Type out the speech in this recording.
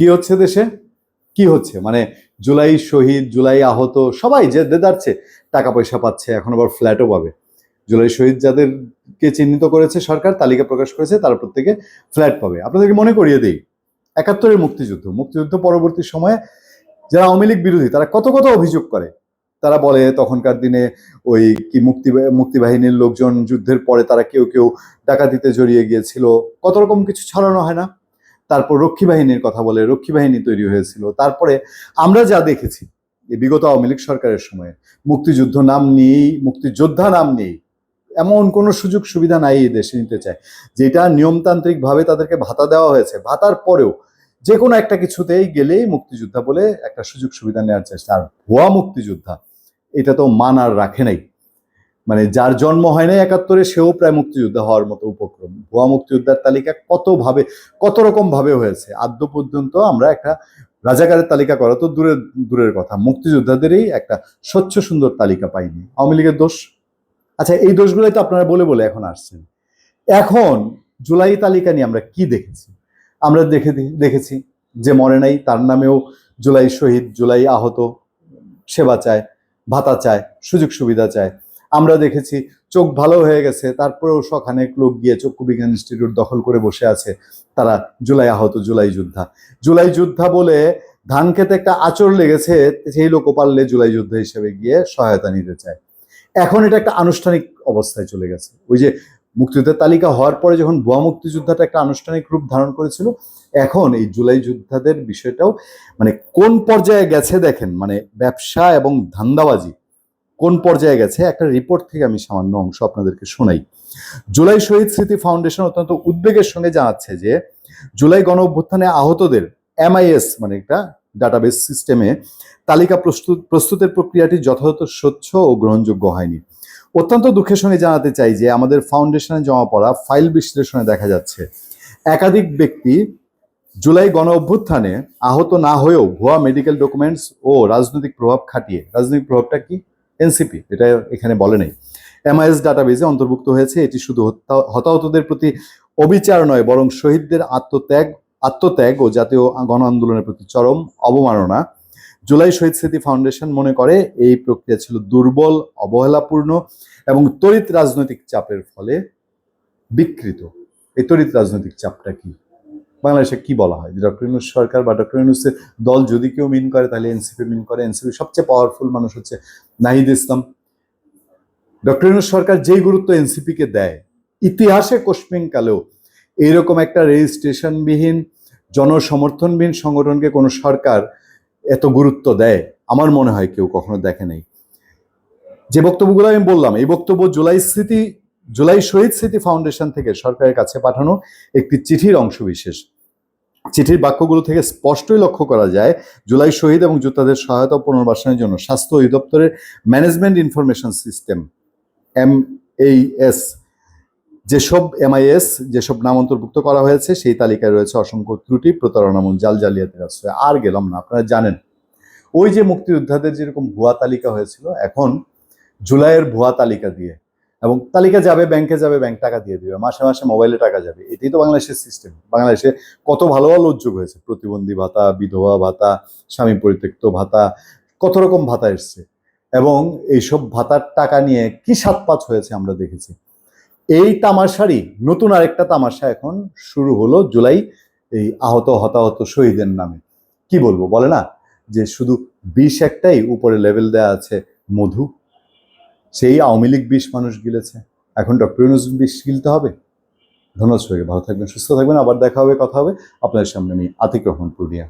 কি হচ্ছে দেশে? কি হচ্ছে? মানে জুলাই শহীদ, জুলাই আহত, সবাই যে দেদারছে টাকা পয়সা পাচ্ছে, এখন আবার ফ্ল্যাটও পাবে। জুলাই শহীদ যাদেরকে চিহ্নিত করেছে সরকার, তালিকা প্রকাশ করেছে, তারা প্রত্যেকে ফ্ল্যাট পাবে। আপনাদেরকে মনে করিয়ে দিই, একাত্তরের মুক্তিযুদ্ধ মুক্তিযুদ্ধ পরবর্তী সময়ে যারা আওয়ামী লীগ বিরোধী, তারা কত কত অভিযোগ করে। তারা বলে তখনকার দিনে ওই কি মুক্তি মুক্তিবাহিনীর লোকজন যুদ্ধের পরে তারা কেউ কেউ ডাকাতিতে জড়িয়ে গিয়েছিল। কত রকম কিছু ছড়ানো হয় না। তারপর রক্ষী বাহিনীর কথা বলে, রক্ষী বাহিনী তৈরি হয়েছিল। তারপরে আমরা যা দেখেছি বিগত আওয়ামী লীগ সরকারের সময়ে, মুক্তিযুদ্ধ নাম নিয়েই, মুক্তিযোদ্ধা নাম নেই এমন কোনো সুযোগ সুবিধা নাই এই দেশে নিতে চায়। যেটা নিয়মতান্ত্রিকভাবে তাদেরকে ভাতা দেওয়া হয়েছে, ভাতার পরেও যে কোনো একটা কিছুতেই গেলেই মুক্তিযোদ্ধা বলে একটা সুযোগ সুবিধা নেওয়ার চেষ্টা। আর ভুয়া মুক্তিযোদ্ধা, এটা তো মান আর রাখে নাই। মানে যার জন্ম হয় নাই একাত্তরে, সেও প্রায় মুক্তিযোদ্ধা হওয়ার মতো উপক্রম ভুয়া মুক্তিযোদ্ধার তালিকা কত ভাবে, কত রকম ভাবে হয়েছে? আদ্য পর্যন্ত আমরা একটা রাজাকারের তালিকা করা তো দূরের দূরের কথা। মুক্তিযোদ্ধাদেরই একটা স্বচ্ছ সুন্দর তালিকা পাইনি। আওয়ামী লীগের দোষ? আচ্ছা এই দোষগুলোই তো আপনারা বলে বলে এখন আসছেন। এখন জুলাই তালিকা নিয়ে আমরা কি দেখেছি? আমরা দেখে, দেখেছি যে মরে নাই, তার নামেও জুলাই শহীদ, জুলাই আহত, সেবা চায়, ভাতা চায়, সুযোগ সুবিধা চায়। আমরা দেখেছি চোখ ভালো হয়ে গেছে, তারপরেও সখানেক লোক গিয়ে চক্ষু বিজ্ঞান ইনস্টিটিউট দখল করে বসে আছে, তারা জুলাই আহত, জুলাই যোদ্ধা। জুলাই যোদ্ধা বলে ধান খেতে একটা আচর লেগেছে, সেই লোক পারলে জুলাই যুদ্ধ হিসেবে গিয়ে সহায়তা নিতে চায়। এখন এটা একটা আনুষ্ঠানিক অবস্থায় চলে গেছে। ওই যে মুক্তিযুদ্ধের তালিকা হওয়ার পরে যখন ভুয়া মুক্তিযোদ্ধাটা একটা আনুষ্ঠানিক রূপ ধারণ করেছিল, এখন এই জুলাই যোদ্ধাদের বিষয়টাও মানে কোন পর্যায়ে গেছে দেখেন মানে ব্যবসা এবং ধান্দাবাজি কোন পর্যায়ে গেছে, একটা রিপোর্ট থেকে আমি সামান্য অংশ আপনাদেরকে শোনাই। জুলাই শহীদ স্মৃতি ফাউন্ডেশন অত্যন্ত উদ্বেগের সঙ্গে জানাচ্ছে যে, জুলাই গণ অভ্যুত্থানে আহতদের এমআইএস মানে একটা ডাটাবেস সিস্টেমে তালিকা প্রস্তুত, প্রস্তুতের প্রক্রিয়াটি যথাযথ স্বচ্ছ ও গ্রহণযোগ্য হয়নি। অত্যন্ত দুঃখের সঙ্গে জানাতে চাই যে, আমাদের ফাউন্ডেশনে জমা পড়া ফাইল বিশ্লেষণে দেখা যাচ্ছে, একাধিক ব্যক্তি জুলাই গণ অভ্যুত্থানে আহত না হয়েও ভুয়া মেডিকেল ডকুমেন্টস ও রাজনৈতিক প্রভাব খাটিয়ে, রাজনৈতিক প্রভাবটা কি? এনসিপি, এটা এখানে বলে নেই। এমআইএস ডাটাবেজে অন্তর্ভুক্ত হয়েছে। এটি শুধু হতাহতদের প্রতি অবিচার নয়, বরং শহীদদের আত্মত্যাগ আত্মত্যাগ ও জাতীয় গণ আন্দোলনের প্রতি চরম অবমাননা। জুলাই শহীদ স্মৃতি ফাউন্ডেশন মনে করে, এই প্রক্রিয়া ছিল দুর্বল, অবহেলাপূর্ণ এবং তড়িৎ রাজনৈতিক চাপের ফলে বিকৃত। এই তড়িৎ রাজনৈতিক চাপটা কি? বাংলাদেশে কি বলা হয়? ডক্টর ইউনুস সরকার বা ডক্টর ইউনুসের দল যদি কেউ মিন করে, তাহলে এনসিপি মিন করে। এনসিপি সবচেয়ে পাওয়ারফুল মানুষ হচ্ছে নাহিদ ইসলাম। ডক্টর ইউনুস সরকার যেই গুরুত্ব এনসিপিকে দেয়, ইতিহাসে কোশ্মিন কালেও এইরকম একটা রেজিস্ট্রেশনবিহীন জনসমর্থনবিহীন সংগঠনকে কোনো সরকার এত গুরুত্ব দেয়, আমার মনে হয় কেউ কখনো দেখে নাই। যে বক্তব্যগুলো আমি বললাম, এই বক্তব্য জুলাই স্মৃতি জুলাই শহীদ স্মৃতি ফাউন্ডেশন থেকে সরকারের কাছে পাঠানো একটি চিঠির অংশবিশেষ। চিঠির বাক্যগুলো থেকে স্পষ্টই লক্ষ্য করা যায়, জুলাই শহীদ এবং যোদ্ধাদের সহায়তা পুনর্বাসনের জন্য স্বাস্থ্য অধিদপ্তরের management information system, M S. যেসব এমআইএস যেসব নাম অন্তর্ভুক্ত করা হয়েছে, সেই তালিকায় রয়েছে অসংখ্য ত্রুটি প্রতারণা এবং জাল জালিয়াতির আশ্রয়। আর গেলাম না, আপনারা জানেন। ওই যে মুক্তিযোদ্ধাদের যেরকম ভুয়া তালিকা হয়েছিল, এখন জুলাইয়ের ভুয়া তালিকা দিয়ে এবং তালিকা যাবে ব্যাংকে যাবে ব্যাংক টাকা দিয়ে দিবে, মাসে মাসে মোবাইলে টাকা যাবে। এটাই তো বাংলাদেশের সিস্টেম বাংলাদেশে কত ভালো ভালো উদ্যোগ হয়েছে। প্রতিবন্ধী ভাতা, বিধবা ভাতা, স্বামী পরিত্যক্ত ভাতা, কত রকম ভাতা এসছে। এবং এইসব ভাতার টাকা নিয়ে কি সাতপাত হয়েছে আমরা দেখেছি। এই তামাশারই নতুন আরেকটা তামাশা এখন শুরু হলো জুলাই, এই আহত, হতাহত শহীদের নামে। কি বলব? বলে না? যে শুধু বিষ একটাই, উপরে লেভেল দেওয়া আছে মধু। সেই আওয়ামী লীগ বিষ মানুষ গিলেছে। এখন ডক্টর ইউনুস বিষ গিলতে হবে। ধন্যবাদ সবাইকে। ভালো থাকবেন, সুস্থ থাকবেন। আবার দেখা হবে, কথা হবে। আপনাদের সামনে আমি আতিক রহমান পুরিয়া